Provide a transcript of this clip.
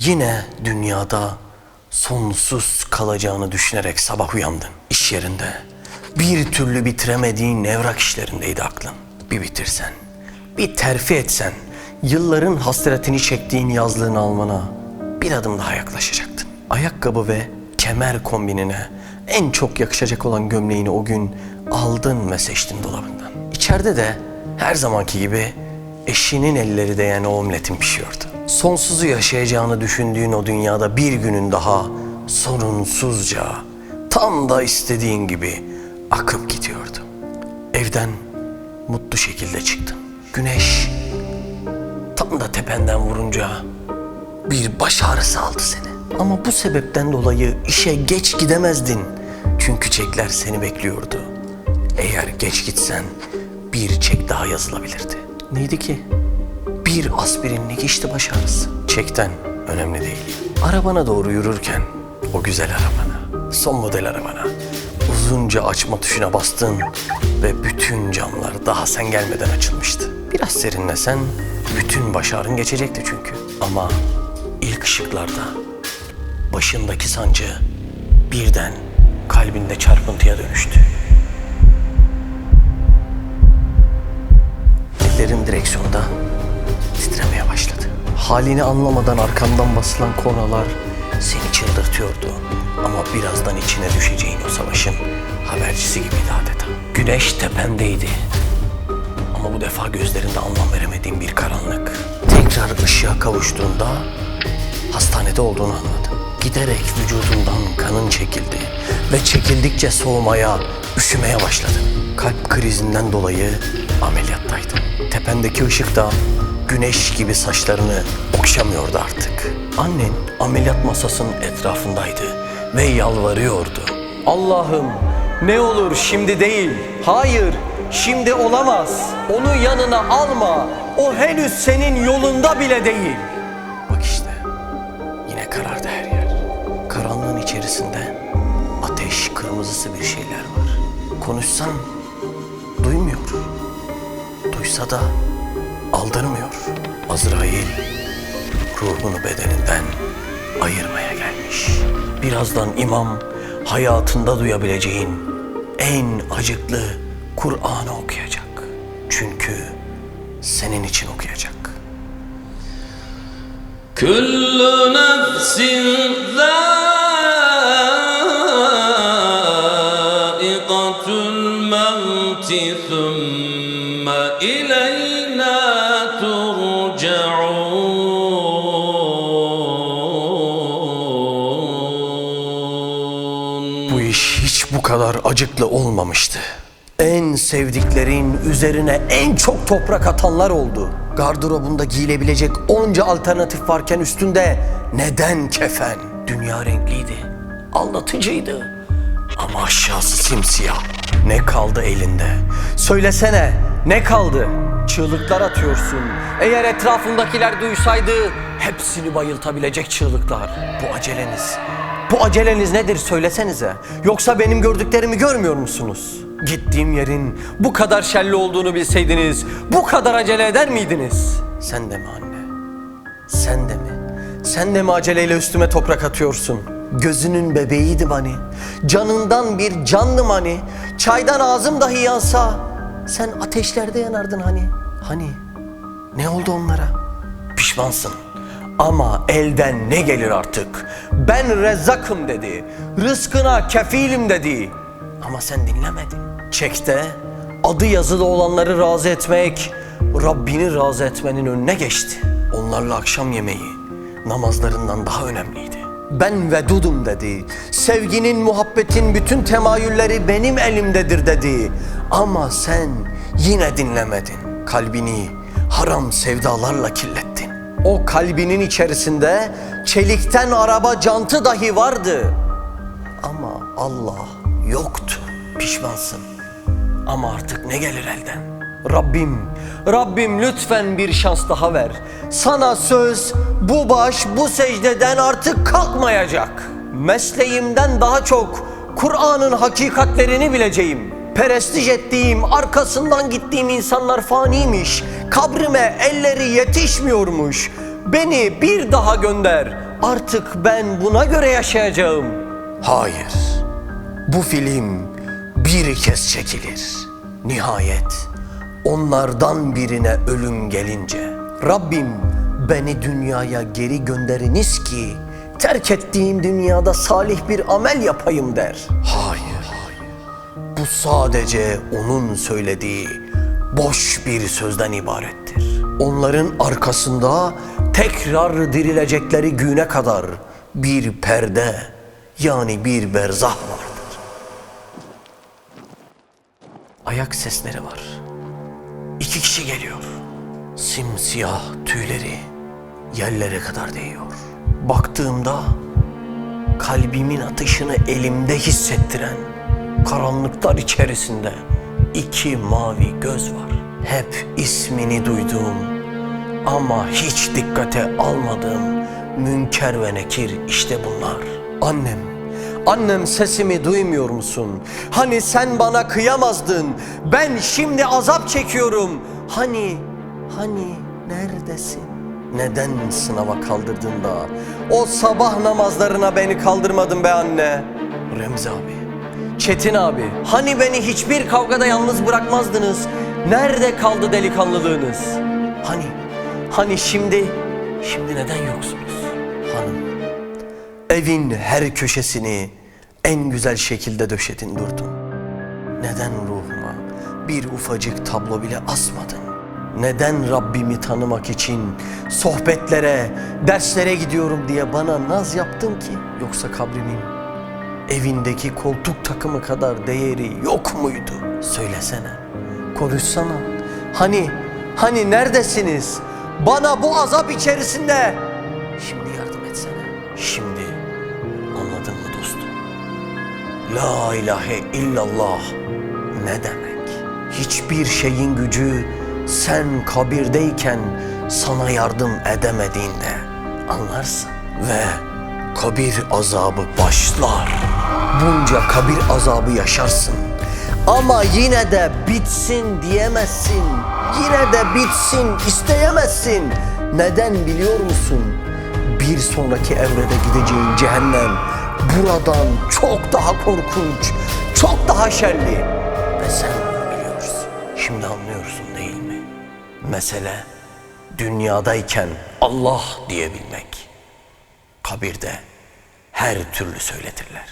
Yine dünyada sonsuz kalacağını düşünerek sabah uyandın. İş yerinde bir türlü bitiremediğin evrak işlerindeydi aklın. Bir bitirsen, bir terfi etsen, yılların hasretini çektiğin yazlığın almana bir adım daha yaklaşacaktın. Ayakkabı ve kemer kombinine en çok yakışacak olan gömleğini o gün aldın ve seçtin dolabından. İçeride de her zamanki gibi eşinin elleri değen o omletin pişiyordu. Sonsuzu yaşayacağını düşündüğün o dünyada bir günün daha sorunsuzca tam da istediğin gibi akıp gidiyordu. Evden mutlu şekilde çıktın. Güneş tam da tependen vurunca bir baş ağrısı aldı seni. Ama bu sebepten dolayı işe geç gidemezdin. Çünkü çekler seni bekliyordu. Eğer geç gitsen bir çek daha yazılabilirdi. Neydi ki? Bir aspirinlik işte baş ağrısı. Çekten önemli değil. Arabana doğru yürürken o güzel arabana, son model arabana uzunca açma tuşuna bastın ve bütün camlar daha sen gelmeden açılmıştı. Biraz serinlesen bütün baş ağrın geçecekti çünkü. Ama ilk ışıklarda başındaki sancı birden kalbinde çarpıntıya dönüştü. Ellerin direksiyonda. Halini anlamadan arkandan basılan kornalar seni çıldırtıyordu. Ama birazdan içine düşeceğin o savaşın habercisi gibiydi adeta. Güneş tependeydi. Ama bu defa gözlerinde anlam veremediğim bir karanlık. Tekrar ışığa kavuştuğunda hastanede olduğunu anladım. Giderek vücudundan kanın çekildi ve çekildikçe soğumaya, üşümeye başladın. Kalp krizinden dolayı ameliyattaydın. Tependeki ışık da güneş gibi saçlarını okşamıyordu artık. Annen ameliyat masasının etrafındaydı ve yalvarıyordu. Allah'ım ne olur şimdi değil. Hayır şimdi olamaz. Onu yanına alma. O henüz senin yolunda bile değil. Bak işte yine karardı her yer. Karanlığın içerisinde ateş kırmızısı bir şeyler var. Konuşsan duymuyor. Duysa da aldırmıyor. Azrail ruhunu bedeninden ayırmaya gelmiş. Birazdan imam hayatında duyabileceğin en acıklı Kur'an'ı okuyacak. Çünkü senin için okuyacak. Küllü nefsin Bu iş hiç bu kadar acıklı olmamıştı. En sevdiklerin üzerine en çok toprak atanlar oldu. Gardırobunda giyilebilecek onca alternatif varken üstünde neden kefen? Dünya renkliydi, aldatıcıydı. Ama aşağısı simsiyah. Ne kaldı elinde? Söylesene, ne kaldı? Çığlıklar atıyorsun. Eğer etrafındakiler duysaydı hepsini bayıltabilecek çığlıklar. Bu aceleniz, bu aceleniz nedir söylesenize. Yoksa benim gördüklerimi görmüyor musunuz? Gittiğim yerin bu kadar şerli olduğunu bilseydiniz bu kadar acele eder miydiniz? Sen de mi anne? Sen de mi? Sen de mi aceleyle üstüme toprak atıyorsun? Gözünün bebeğiydim hani. Canından bir candım hani. Çaydan ağzım dahi yansa. Sen ateşlerde yanardın hani. Hani? Ne oldu onlara? Pişmansın. Ama elden ne gelir artık? Ben rezzakım dedi. Rızkına kefilim dedi. Ama sen dinlemedin. Çekte adı yazılı olanları razı etmek, Rabbini razı etmenin önüne geçti. Onlarla akşam yemeği namazlarından daha önemliydi. Ben vedudum dedi. Sevginin, muhabbetin bütün temayülleri benim elimdedir dedi. Ama sen yine dinlemedin. Kalbini haram sevdalarla kirlettin. O kalbinin içerisinde çelikten araba cantı dahi vardı. Ama Allah yoktu. Pişmansın. Ama artık ne gelir elden? Rabbim, Rabbim lütfen bir şans daha ver. Sana söz bu baş bu secdeden artık kalkmayacak. Mesleğimden daha çok Kur'an'ın hakikatlerini bileceğim. Perestij ettiğim, arkasından gittiğim insanlar faniymiş. Kabrime elleri yetişmiyormuş. Beni bir daha gönder. artık ben buna göre yaşayacağım. Hayır. Bu film bir kez çekilir. Nihayet onlardan birine ölüm gelince Rabbim beni dünyaya geri gönderiniz ki terk ettiğim dünyada salih bir amel yapayım der. Hayır. Sadece onun söylediği boş bir sözden ibarettir. Onların arkasında tekrar dirilecekleri güne kadar bir perde yani bir berzah vardır. Ayak sesleri var. İki kişi geliyor. Simsiyah tüyleri yerlere kadar değiyor. Baktığımda kalbimin atışını elimde hissettiren karanlıklar içerisinde iki mavi göz var. Hep ismini duyduğum ama hiç dikkate almadığım Münker ve Nekir işte bunlar. Annem, annem sesimi duymuyor musun? Hani sen bana kıyamazdın, ben şimdi azap çekiyorum. Hani, hani neredesin? Neden sınava kaldırdın da o sabah namazlarına beni kaldırmadın be anne? Remzi abi, Çetin abi, hani beni hiçbir kavgada yalnız bırakmazdınız? Nerede kaldı delikanlılığınız? Hani, hani şimdi, şimdi neden yoksunuz? Hanım, evin her köşesini en güzel şekilde döşedin durdun. Neden ruhuma bir ufacık tablo bile asmadın? Neden Rabbimi tanımak için sohbetlere, derslere gidiyorum diye bana naz yaptın ki? Yoksa kabrimin evindeki koltuk takımı kadar değeri yok muydu? Söylesene, konuşsana. Hani, hani neredesiniz? Bana bu azap içerisinde. Şimdi yardım etsene. Şimdi anladın mı dostum? La ilahe illallah ne demek? Hiçbir şeyin gücü sen kabirdeyken sana yardım edemediğinde anlarsın. Ve kabir azabı başlar. Bunca kabir azabı yaşarsın. Ama yine de bitsin diyemezsin. Yine de bitsin isteyemezsin. Neden biliyor musun? Bir sonraki evrede gideceğin cehennem buradan çok daha korkunç, çok daha şerli. Ve sen bunu biliyorsun. Şimdi anlıyorsun değil mi? Mesele dünyadayken Allah diyebilmek. Kabirde her türlü söyletirler.